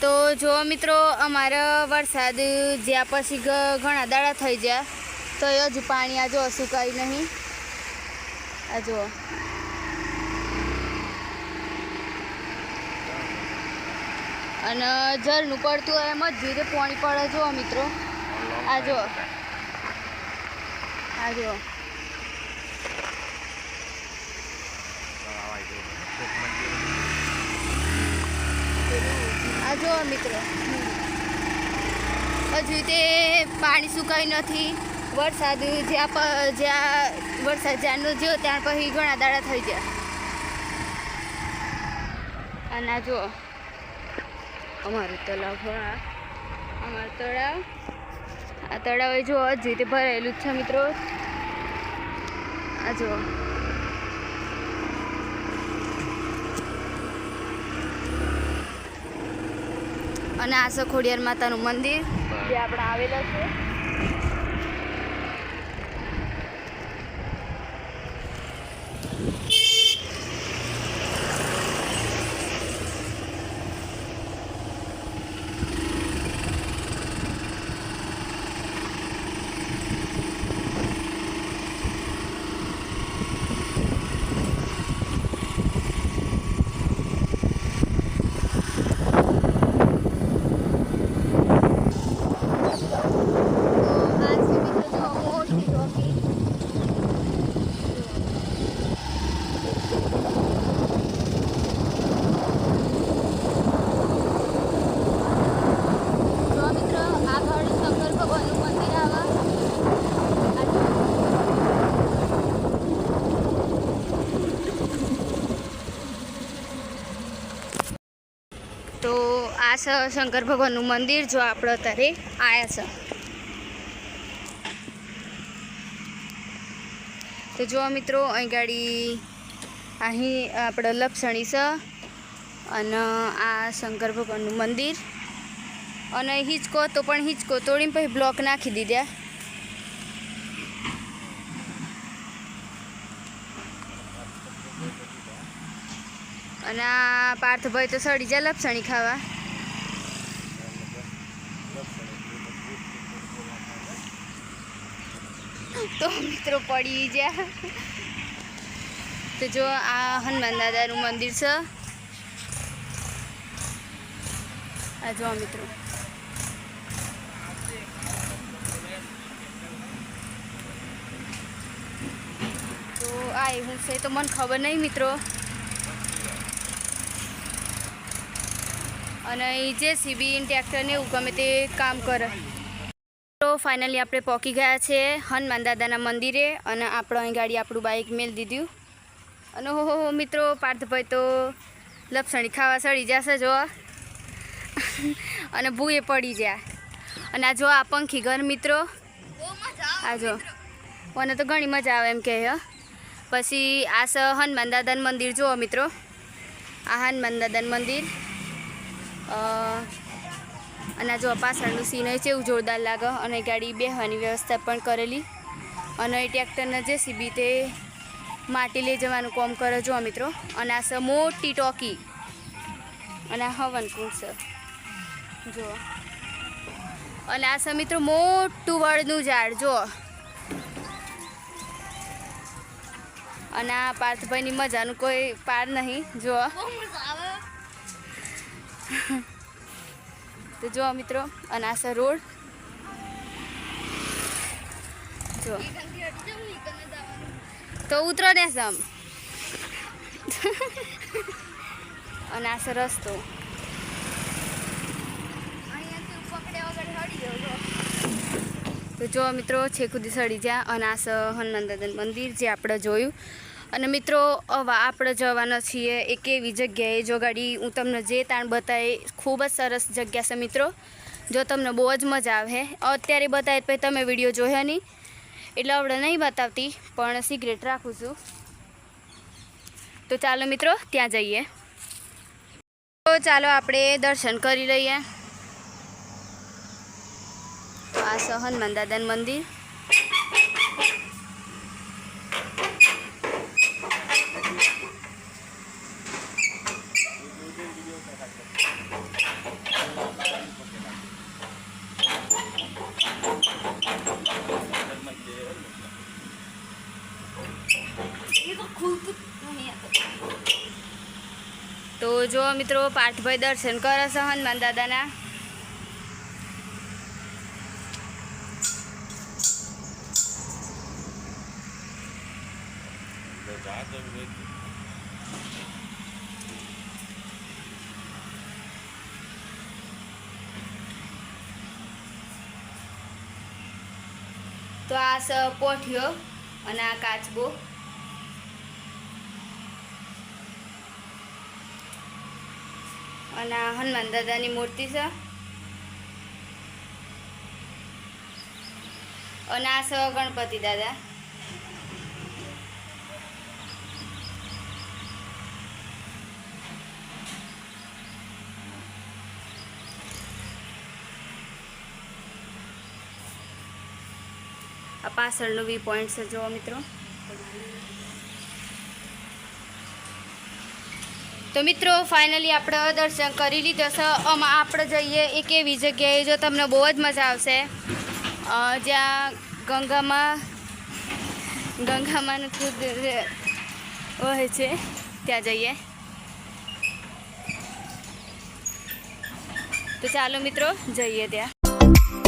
તો જો મિત્રો, અમારા વરસાદ જ્યાં પછી ઘણા દાડા થઈ ગયા, તો એ હજુ પાણી આ જો સુકાય નહીં. આ જો અને ઝરનું પડતું એમ જ ધીરે પાણી પડે જો મિત્રો. આ જો આ જો આ જો મિત્રો. હજુ તે પાણી સુકાયું નથી. વરસાદ જ્યાં જ્યાં વરસાદ જ્યાંનો જ્યો ત્યાં પછી ઘણા દાડા થઈ ગયા. અને આ જો, અમારું તળાવ જો અમારું તળાવ. આ તળાવ એ જો હજુ તે ભરાયેલું જ છે મિત્રો. આ જો. અને આ સખોડિયાર માતાનું મંદિર જે આપણે આવેલા છે તો આ છે મિત્રો જો મોટી ટોપી જો મિત્રો આગળ શંકર ભગવાનનું મંદિર આવા આ જો. તો આ શંકર ભગવાનનું મંદિર જો આપણે અત્યારે આવ્યા છે. તો જો મિત્રો, અહીં ગાડી, અહીં આપણે લપસણી છે અને આ શંકર ભગવાનનું મંદિર. અને હિંચકો તો પણ હિંચકો તોડીને પછી બ્લોક નાખી દીધા. અને આ પાર્થભાઈ તો સડી જાય લપસણી ખાવા. તો મિત્રો પડી ગયા. તો જો આ હનુમાન દાદાનું મંદિર છે. આ જો મિત્રો. તો આ એવું છે તો મને ખબર નહીં મિત્રો. અને અહીં જે સીબી ટ્રેક્ટરને એવું ગમે તે કામ કરે. તો ફાઇનલી આપણે પહોંચી ગયા છે હનુમાન દાદાના મંદિરે અને આપણે અહીં ગાડી આપણું બાઇક મેલ દીધું. અને હો હો મિત્રો, પાર્થભાઈ તો લપસણી ખાવા સડી જશે જો. અને ભૂએ પડી જાય અને આ જો આ પંખી ઘર, મિત્રો. આ જો. મને તો ઘણી મજા આવે એમ કહે. પછી આ સ હનુમાન દાદાનું મંદિર જુઓ, મિત્રો. આ હનુમાન દાદાનું મંદિર. અને જો પાછળનું સીન હોય છે, એવું જોરદાર લાગે. અને ગાડી બેહવાની વ્યવસ્થા પણ કરેલી. અને એ ટ્રેક્ટરના જે સીબી તે માટી લઈ જવાનું કામ કરે જો મિત્રો. અને આ છે મોટી ટોકી. અને આ હવન કુંડ છે. જો. અને આ છે મિત્રો મોટું વડનું ઝાડ, જો. અને આ પાર્થભાઈની મજાનું કોઈ પાર નહીં, જો. તો જો મિત્રો અને રોડ. જો તો ઉતરો ને સમ. અને રસ્તો. તો જો મિત્રો, છેક સુધી સડી જ્યાં અનાસ હનુમાન દાદાનું મંદિર જે આપણે જોયું. અને મિત્રો, હવે આપણે જવાના છીએ એક એવી જગ્યાએ. જો ગાડી, હું તમને જે તાણ બતાવી, ખૂબ જ સરસ જગ્યા છે મિત્રો. જો તમને બહુ જ મજા આવે. અત્યારે બતાવે પછી તમે વીડિયો જોયો નહીં. એટલે આપણે નહીં બતાવતી, પણ સિગરેટ રાખું છું. તો ચાલો મિત્રો, ત્યાં જઈએ. તો ચાલો આપણે દર્શન કરી લઈએ. આ સહન હનુમાન દાદાનું મંદિર. તો જો મિત્રો પાઠભાઈ દર્શન કરે છે હનુમાન દાદાના. તો આ સ પોઠિયો અને આ કાચબો. અને આ હનુમાન દાદાની મૂર્તિ છે. અને આ છે ગણપતિ દાદા. આ પાછળનું વી પોઈન્ટ છે, જુઓ મિત્રો. તો મિત્રો ફાઇનલી આપણે દર્શન કરી લીધો છે. આમાં આપણે જઈએ એક એવી જગ્યાએ જો તમને બહુ જ મજા આવશે. જ્યાં ગંગામાં ગંગામાં ખુદ વહે છે. ત્યાં જઈએ. તો ચાલો મિત્રો, જઈએ ત્યાં.